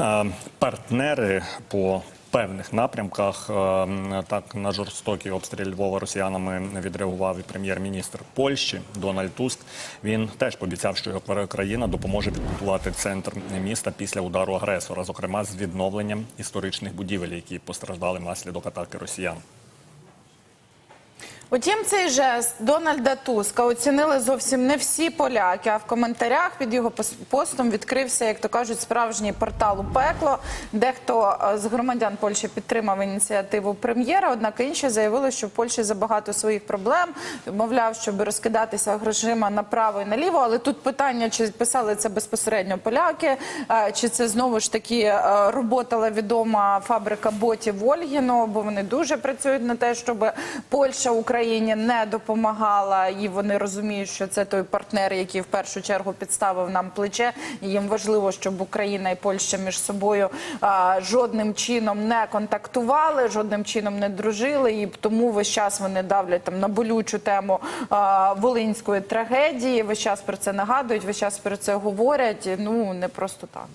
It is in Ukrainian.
е, партнери по певних напрямках. Е, Так на жорстокий обстріл Львова росіянами відреагував і прем'єр-міністр Польщі Дональд Туск. Він теж пообіцяв, що його країна допоможе підготувати центр міста після удару агресора, зокрема з відновленням історичних будівель, які постраждали внаслідок атаки росіян. Утім, цей жест Дональда Туска оцінили зовсім не всі поляки. А в коментарях під його постом відкрився, як то кажуть, справжній портал у пекло. Дехто е, з громадян Польщі підтримав ініціативу прем'єра. Однак інші заявили, що в Польщі забагато своїх проблем. Мовляв, щоб розкидатися грошима направо і наліво. Але тут питання, чи писали це безпосередньо поляки, е, чи це знову ж таки е, роботала відома фабрика ботів Ольгіно, бо вони дуже працюють на те, щоб Польща Україні не допомагала, і вони розуміють, що це той партнер, який в першу чергу підставив нам плече. І їм важливо, щоб Україна і Польща між собою жодним чином не контактували, жодним чином не дружили. І тому весь час вони давлять там на болючу тему волинської трагедії. Весь час про це нагадують, весь час про це говорять. Ну не просто так.